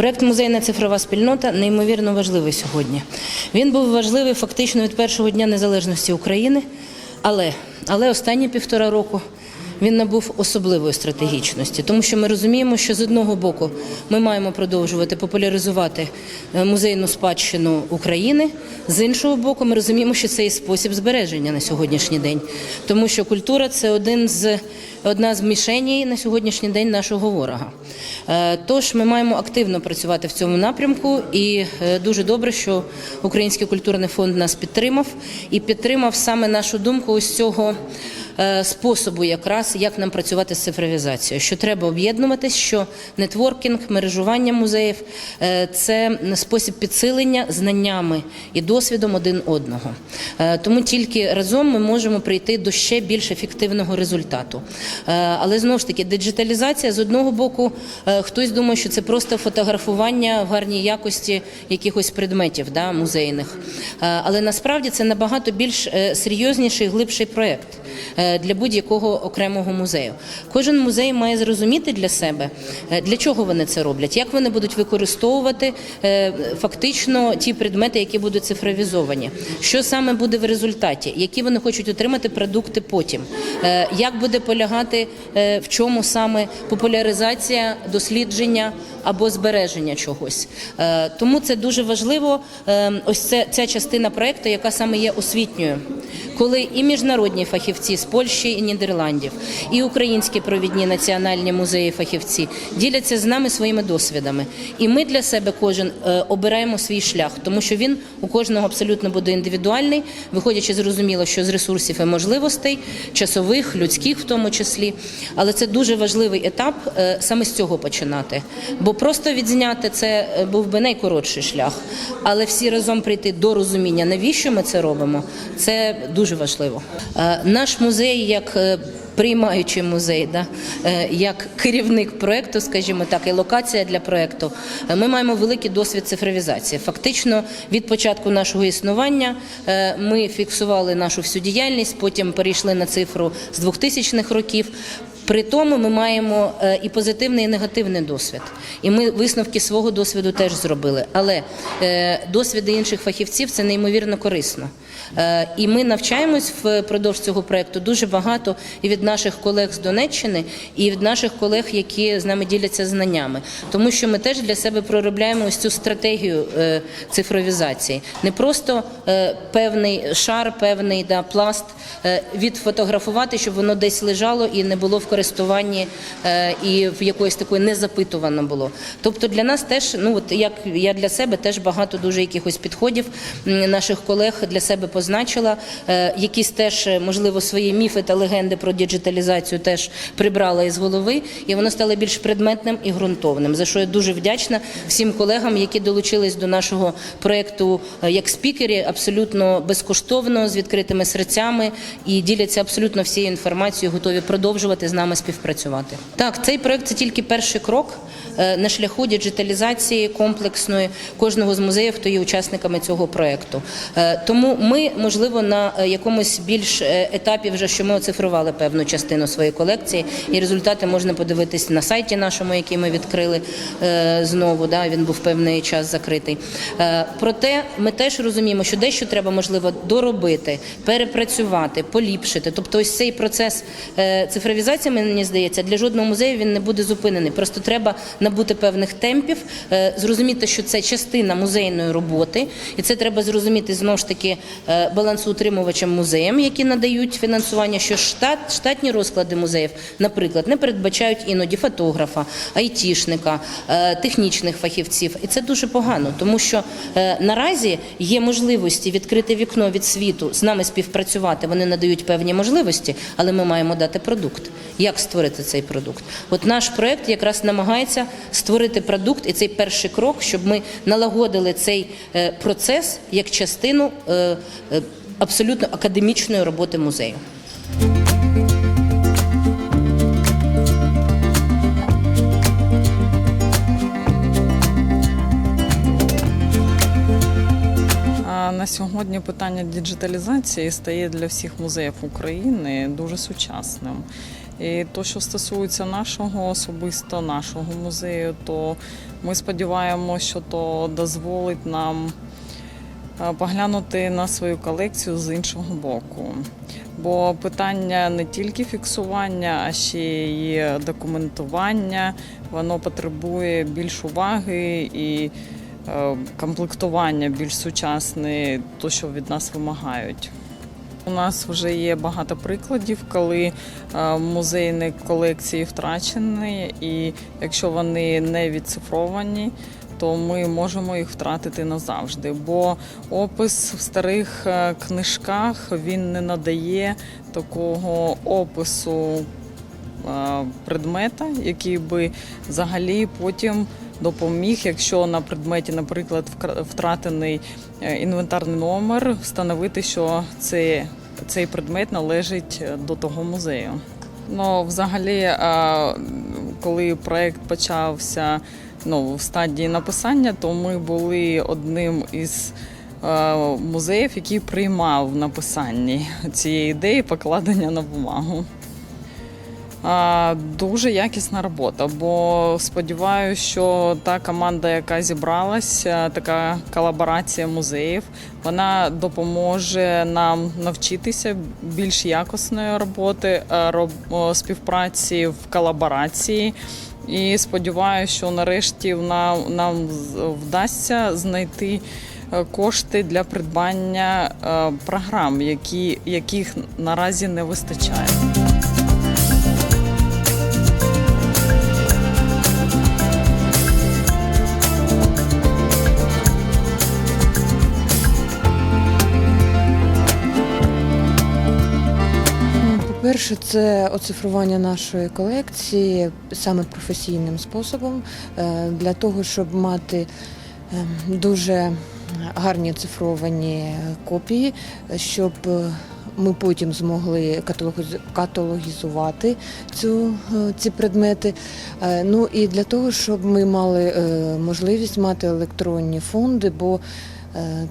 Проект Музейна цифрова спільнота неймовірно важливий сьогодні. Він був важливий фактично від першого дня незалежності України, але, але останні півтора року він набув особливої стратегічності, тому що ми розуміємо, що з одного боку ми маємо продовжувати популяризувати е, музейну спадщину України. З іншого боку, ми розуміємо, що це і спосіб збереження на сьогоднішній день, тому що культура це один з одна з мішеней на сьогоднішній день нашого ворога. Е, Тож ми маємо активно працювати в цьому напрямку, і е, дуже добре, що Український культурний фонд нас підтримав і підтримав саме нашу думку ось цього способу, якраз як нам працювати з цифровізацією. Що треба об'єднуватись, що нетворкінг, мережування музеїв е, це спосіб підсилення знаннями і досвідом один одного. Е, Тому тільки разом ми можемо прийти до ще більш ефективного результату. Е, Але знову ж таки, диджиталізація з одного боку, е, хтось думає, що це просто фотографування в гарній якості якихось предметів да, музейних. Е, Але насправді це набагато більш е, серйозніший, глибший проєкт е, для будь-якого окремого музею. Кожен музей має зрозуміти для себе, е, для чого вони це роблять, як вони будуть використовувати е, фактично ті предмети, які будуть цифровізовані, що саме буде в результаті, які вони хочуть отримати продукти потім, е, як буде полягати в чому саме популяризація дослідження або збереження чогось. Тому це дуже важливо. Ось це ця частина проекту, яка саме є освітньою, коли і міжнародні фахівці з Польщі і Нідерландів, і українські провідні національні музеї фахівці діляться з нами своїми досвідами. І ми для себе кожен е, обираємо свій шлях, тому що він у кожного абсолютно буде індивідуальний, виходячи зрозуміло, що з ресурсів і можливостей, часових, людських в тому числі. Але це дуже важливий етап е, саме з цього починати. Бо просто відзняти це е, був би найкоротший шлях. Але всі разом прийти до розуміння, навіщо ми це робимо, це дуже важливо. Наш музей як е, Приймаючий музей, да, е, як керівник проекту, скажімо так, і локація для проекту, е, ми маємо великий досвід цифровізації. Фактично, від початку нашого існування ми фіксували нашу всю діяльність, потім перейшли на цифру з 2000-х років. При тому ми маємо і позитивний, і негативний досвід. І ми висновки свого досвіду теж зробили. Але досвіди інших фахівців це неймовірно корисно. Е, І ми навчаємось впродовж цього проекту дуже багато і від наших колег з Донеччини, і від наших колег, які з нами діляться знаннями, тому що ми теж для себе проробляємо ось цю стратегію е, цифровізації. Не просто е, певний шар, певний да, пласт відфотографувати, щоб воно десь лежало і не було в користуванні і в якоїсь такої не запитувано було. Тобто для нас теж, ну от як я для себе теж багато дуже якихось підходів наших колег для себе позначила. Е, Якісь теж е, можливо свої міфи та легенди про діджиталізацію теж прибрала із голови, і воно стало більш предметним і ґрунтовним. За що я дуже вдячна всім колегам, які долучились до нашого проекту е, як спікері, абсолютно безкоштовно з відкритими серцями і діляться абсолютно всією інформацією, готові продовжувати з нами співпрацювати. Так, цей проект це тільки перший крок на шляху діджиталізації комплексної кожного з музеїв, хто є учасниками цього проекту. Е, Тому ми, можливо, на е, якомусь більш е, етапі вже що ми оцифрували певну частину своєї колекції, і результати можна подивитись на сайті нашому, який ми відкрили е, знову. Да, він був певний час закритий. Е, Проте ми теж розуміємо, що дещо треба можливо доробити, перепрацювати, поліпшити. Тобто, ось цей процес е, цифровізації, мені здається, для жодного музею він не буде зупинений. Просто треба набути певних темпів, е, зрозуміти, що це частина музейної роботи, і це треба зрозуміти знову ж таки е, балансоутримувачам музеям, які надають фінансування, що штат, штатні розклади музеїв, наприклад, не передбачають іноді фотографа, айтішника, е, технічних фахівців. І це дуже погано, тому що наразі є можливості відкрити вікно від світу, з нами співпрацювати. Вони надають певні можливості, але ми маємо дати продукт. Як створити цей продукт? От наш проект якраз намагається створити продукт, і цей перший крок, щоб ми налагодили цей е, процес як частину е, е, абсолютно академічної роботи музею. На сьогодні питання діджиталізації стає для всіх музеїв України дуже сучасним. І то, що стосується нашого особисто нашого музею, то ми сподіваємося, що то дозволить нам е, поглянути на свою колекцію з іншого боку. Бо питання не тільки фіксування, а ще й документування, воно потребує більш уваги і е, комплектування більш сучасне, то, що від нас вимагають. У нас вже є багато прикладів, коли е, музейні колекції втрачені, і якщо вони не відцифровані, то ми можемо їх втратити назавжди. Бо опис в старих е, книжках він не надає такого опису е, предмета, який би взагалі потім допоміг, якщо на предметі, наприклад, втратений е, інвентарний номер, встановити, що це, цей предмет належить е, до того музею. Ну, взагалі, е, коли проект почався ну, в стадії написання, то ми були одним із музеїв, який приймав в написанні цієї ідеї покладення на бумагу. Дуже якісна робота, бо сподіваюся, що та команда, яка зібралася, така колаборація музеїв, вона допоможе нам навчитися більш якісної роботи, е, співпраці в колаборації. І сподіваюся, що нарешті нам, нам вдасться знайти е, кошти для придбання е, програм, які, яких наразі не вистачає. По-перше, це оцифрування нашої колекції саме професійним способом е, для того, щоб мати е, дуже гарні оцифровані копії, щоб е, ми потім змогли каталогіз- каталогізувати цю, е, ці предмети. Ну і для того, щоб ми мали можливість мати електронні фонди, бо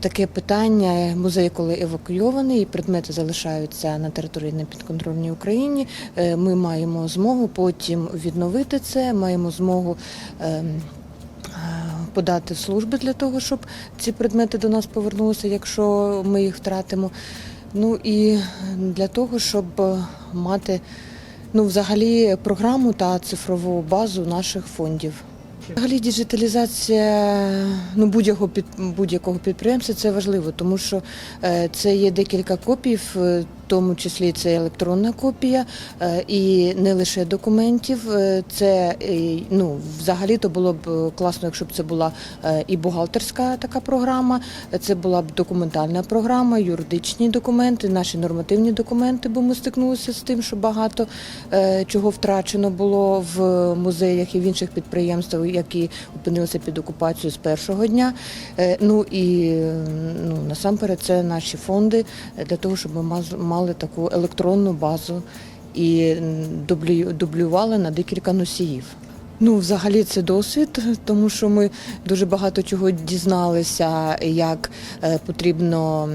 Таке питання музей, коли евакуйований, і предмети залишаються на території непідконтрольній Україні. е, Ми маємо змогу потім відновити це, маємо змогу. ем, е, Подати служби для того, щоб ці предмети до нас повернулися, якщо ми їх втратимо. Ну і для того, щоб е, мати ну, взагалі програму та цифрову базу наших фондів. Взагалі діджиталізація ну, будь-якого під будь-якого підприємства це важливо, тому що е, це є декілька копій, тому числі це електронна копія, е, і не лише документів. Е, Це е, ну, взагалі то було б класно, якщо б це була і бухгалтерська така програма, це була б документальна програма, юридичні документи, наші нормативні документи, бо ми стикнулися з тим, що багато чого втрачено було в музеях і в інших підприємствах, які опинилися під окупацією з першого дня. Ну і ну, насамперед це наші фонди для того, щоб ми маз- мали таку електронну базу і дублювали на декілька носіїв. Ну, взагалі, це досвід, тому що ми дуже багато чого дізналися, як е, потрібно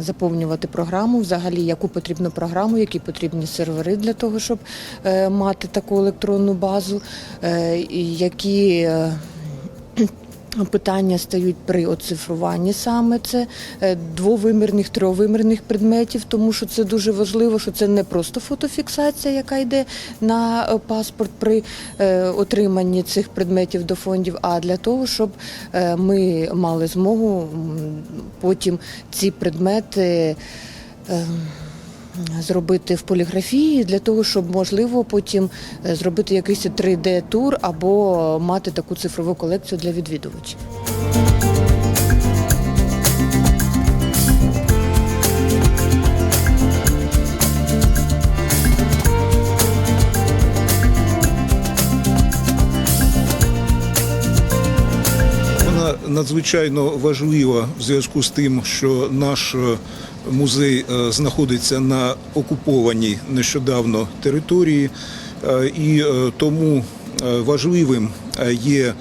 заповнювати програму, взагалі, яку потрібну програму, які потрібні сервери для того, щоб е, мати таку електронну базу, е, які. Питання стають при оцифруванні саме це е, двовимірних, тривимірних предметів, тому що це дуже важливо, що це не просто фотофіксація, яка йде на е, паспорт при е, отриманні цих предметів до фондів, а для того, щоб ми мали змогу потім ці предмети. Зробити в поліграфії для того, щоб можливо потім е, зробити якийсь 3D-тур або мати таку цифрову колекцію для відвідувачів. Надзвичайно важлива в зв'язку з тим, що наш е, музей е, знаходиться на окупованій нещодавно території, е, і е, тому важливим є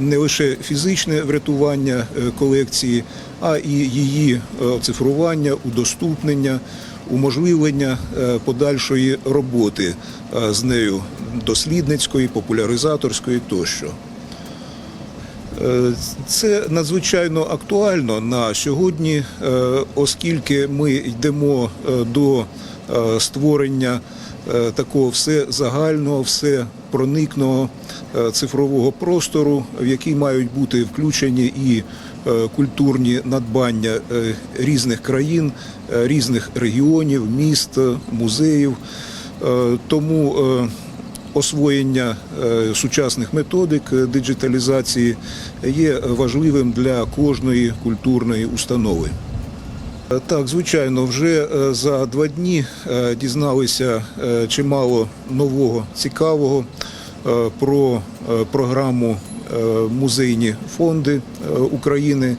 не лише фізичне врятування колекції, а і її е, цифрування, удоступнення. уможливлення подальшої роботи з нею дослідницької, популяризаторської тощо. Е, Це надзвичайно актуально на сьогодні, е, оскільки ми йдемо е, до створення такого все загального, все проникного цифрового простору, в який мають бути включені і культурні надбання різних країн, різних регіонів, міст, музеїв. Тому освоєння е, сучасних методик е, диджиталізації є важливим для кожної культурної установи. Е, Так, звичайно, вже за два дні дізналися чимало нового цікавого про програму музейні фонди України.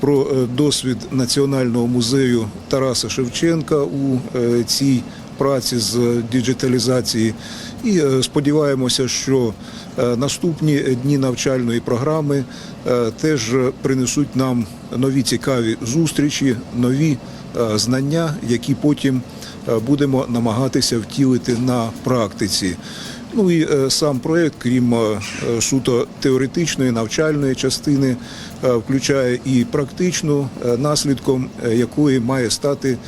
Про досвід Національного музею Тараса Шевченка у цій праці з діджиталізації, і е, сподіваємося, що е, наступні дні навчальної програми е, теж принесуть нам нові цікаві зустрічі, нові знання, які потім будемо намагатися втілити на практиці. Ну і сам проект, крім суто теоретичної навчальної частини, включає і практичну, наслідком якої має стати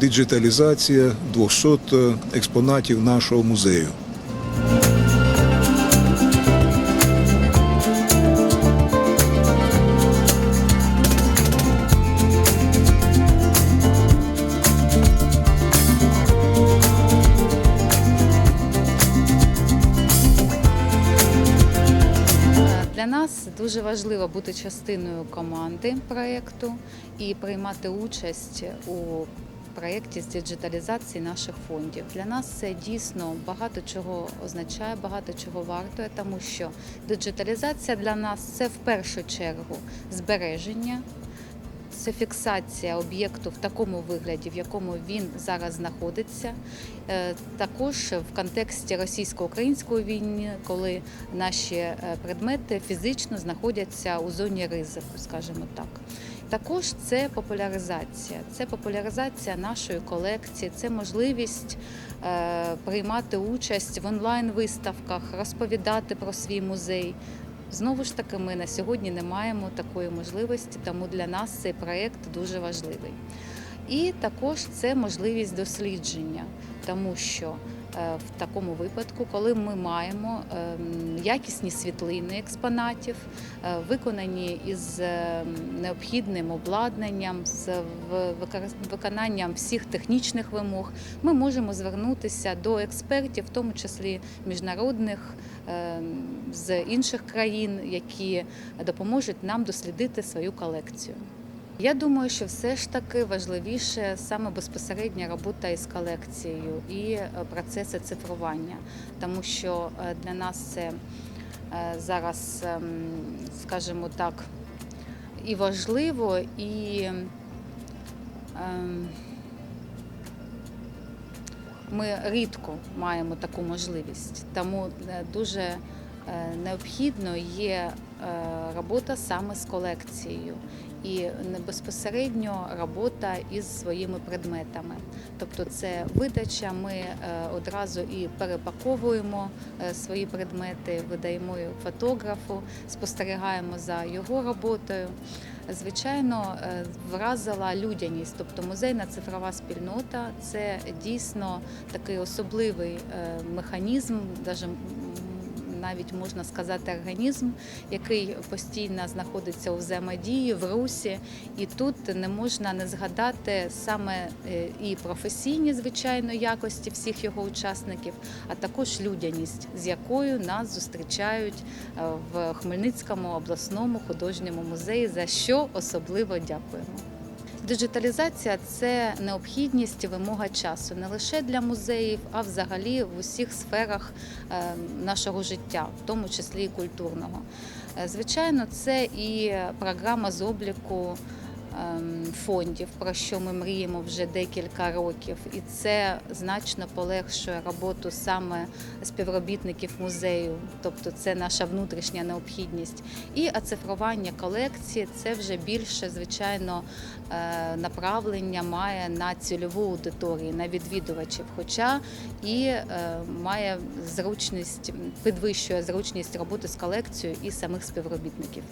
диджиталізація 200 е, експонатів нашого музею. Дуже бути частиною команди проєкту і приймати участь у проєкті з діджиталізації наших фондів. Для нас це дійсно багато чого означає, багато чого вартує, тому що диджиталізація для нас це в першу чергу збереження. Це фіксація об'єкту в такому вигляді, в якому він зараз знаходиться. Е, Також в контексті російсько-української війни, коли наші е, предмети фізично знаходяться у зоні ризику, скажімо так. Також це популяризація. Це популяризація нашої колекції, це можливість е, приймати участь в онлайн-виставках, розповідати про свій музей. Знову ж таки, ми на сьогодні не маємо такої можливості, тому для нас цей проєкт дуже важливий. І також це можливість дослідження, тому що е, в такому випадку, коли ми маємо ем, якісні світлини експонатів, е, виконані із ем, необхідним обладнанням, з виконанням всіх технічних вимог, ми можемо звернутися до експертів, в тому числі міжнародних з інших країн, які допоможуть нам дослідити свою колекцію. Я думаю, що все ж таки важливіше саме безпосередня робота із колекцією і е, процеси цифрування, тому що е, для нас це е, зараз, ем, скажімо так, і важливо, і ем, ми рідко маємо таку можливість, тому е, дуже е, необхідно є е, робота саме з колекцією і безпосередньо робота із своїми предметами. Тобто це видача, ми е, одразу і перепаковуємо е, свої предмети, видаємо фотографу, спостерігаємо за його роботою. Звичайно, е, вразила людяність, тобто музейна цифрова спільнота це дійсно такий особливий механізм, м, навіть можна сказати організм, який постійно знаходиться у взаємодії в русі, і тут не можна не згадати саме е, і професійні звичайно якості всіх його учасників, а також людяність, з якою нас зустрічають е, в Хмельницькому обласному художньому музеї, за що особливо дякуємо. Диджиталізація це необхідність і вимога часу не лише для музеїв, а взагалі в усіх сферах е, нашого життя, в тому числі і культурного. Е, Звичайно, це і програма з обліку фондів, про що ми мріємо вже декілька років, і це значно полегшує роботу саме співробітників музею, тобто це наша внутрішня необхідність. І оцифрування колекції це вже більше, звичайно, е, направлення має на цільову аудиторію, на відвідувачів, хоча і е, має зручність, підвищує зручність роботи з колекцією і самих співробітників.